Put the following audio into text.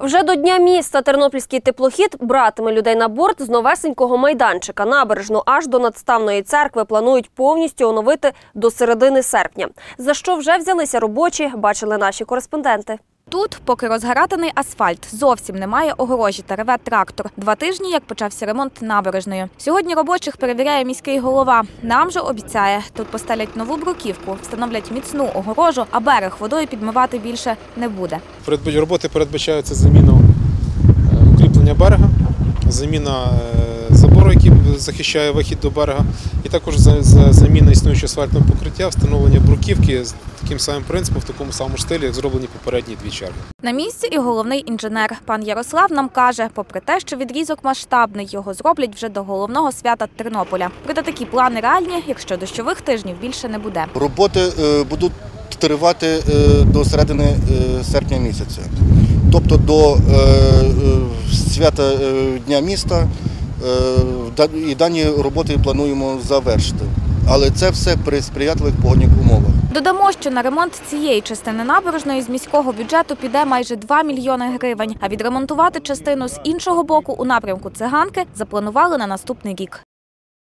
Вже до Дня міста Тернопільський теплохід братиме людей на борт з новесенького майданчика. Набережну аж до надставної церкви планують повністю оновити до середини серпня. За що вже взялися робочі, бачили наші кореспонденти. Тут, поки розгаратаний асфальт, зовсім немає огорожі та реве трактор. Два тижні, як почався ремонт набережної. Сьогодні робочих перевіряє міський голова. Нам же обіцяє, тут постелять нову бруківку, встановлять міцну огорожу, а берег водою підмивати більше не буде. Роботи передбачаються заміна е, укріплення берега, заміна е, забору, який захищає вихід до берега, і також за- за- заміна існуючого асфальтного покриття, встановлення бруківки з таким самим принципом, в такому самому стилі, як зроблені попередні дві черги. На місці і головний інженер. Пан Ярослав нам каже, попри те, що відрізок масштабний, його зроблять вже до головного свята Тернополя. Проте такі плани реальні, якщо дощових тижнів більше не буде. Роботи е, будуть тривати е, до середини е, серпня місяця. Тобто до свята Дня міста і дані роботи плануємо завершити. Але це все при сприятливих погодних умовах. Додамо, що на ремонт цієї частини набережної з міського бюджету піде майже 2 мільйони гривень. А відремонтувати частину з іншого боку у напрямку циганки запланували на наступний рік.